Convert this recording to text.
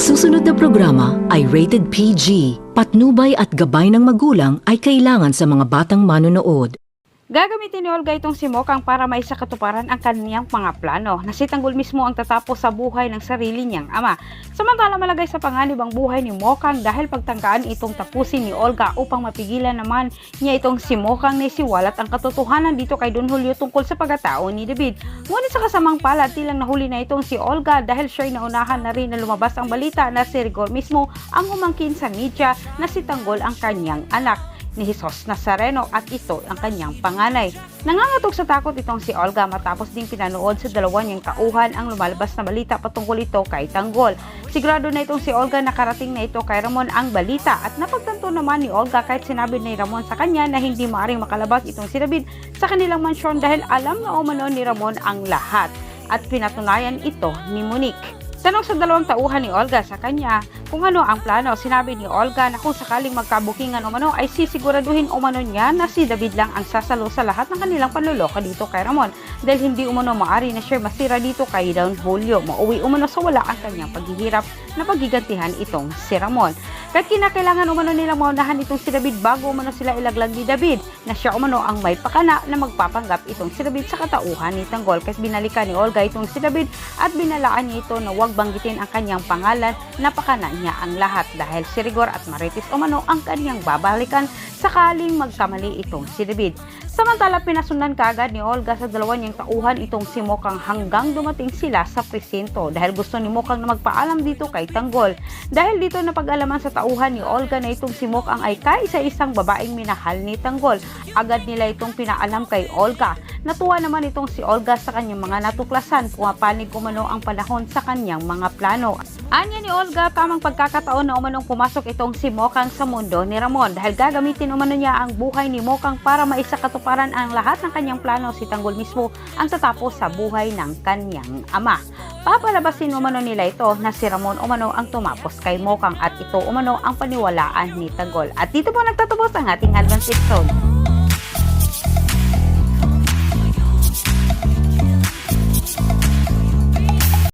susunod na programa ay rated PG. Patnubay at gabay ng magulang ay kailangan sa mga batang manonood. Gagamitin ni Olga itong si Mokang para maisakatuparan ang kaniyang mga plano na si Tanggol mismo ang tatapos sa buhay ng sarili niyang ama. Samantala malagay sa panganib ang buhay ni Mokang dahil pagtangkaan itong tapusin ni Olga upang mapigilan naman niya itong si Mokang na isiwalat ang katotohanan dito kay Don Julio tungkol sa pagkatao ni David. Ngunit sa kasamang palad tilang nahuli na itong si Olga dahil siya'y naunahan na rin na lumabas ang balita na si Rigor mismo ang umangkin sa media na si Tanggol ang kanyang anak ni Jesus Nazareno at ito ang kanyang panganay. Nangangatog sa takot itong si Olga matapos ding pinanood sa dalawa niyang tauhan ang lumalabas na balita patungkol ito kay Tanggol. Sigurado na itong si Olga nakarating na ito kay Ramon ang balita at napagtanto naman ni Olga kahit sinabi ni Ramon sa kanya na hindi maaring makalabas itong si sa kanilang mansyon dahil alam na umano ni Ramon ang lahat at pinatunayan ito ni Monique. Tanong sa dalawang tauhan ni Olga sa kanya kung ano ang plano. Sinabi ni Olga na kung sakaling magkabukingan umano ay sisiguraduhin umano niya na si David lang ang sasalo sa lahat ng kanilang panluloko dito kay Ramon dahil hindi umano maari na siya masira dito kay Don Julio. Mauwi umano sa wala ang kanyang paghihirap na pagigantihan itong si Ramon. Kahit kinakailangan umano nilang maunahan itong si David bago umano sila ilaglag ni David na siya umano ang may pakana na magpapanggap itong si David sa katauhan ni Tanggol. Kasi binalikan ni Olga itong si David at binalaan niya ito na huwag banggitin ang kanyang pangalan na pakana niya ang lahat dahil si Rigor at Marites umano ang kanyang babalikan sakaling magkamali itong si David. Samantala, pinasundan kaagad ni Olga sa dalawa niyang tauhan itong si Mokang hanggang dumating sila sa presinto dahil gusto ni Mokang na magpaalam dito kay Tanggol. Dahil dito na pag-alaman sa tauhan ni Olga na itong si Mokang ay kaisa-isang babaeng minahal ni Tanggol. Agad nila itong pinaalam kay Olga. Natuwa naman itong si Olga sa kanyang mga natuklasan, pumapanig umano ang panahon sa kanyang mga plano. Anya ni Olga, tamang pagkakataon na umanong pumasok itong si Mokang sa mundo ni Ramon dahil gagamitin umano niya ang buhay ni Mokang para maisakatuparan ang lahat ng kanyang plano si Tanggol mismo ang tatapos sa buhay ng kanyang ama. Papalabasin umano nila ito na si Ramon umano ang tumapos kay Mokang at ito umano ang paniwalaan ni Tanggol. At dito po nagtatapos ang ating advance episode.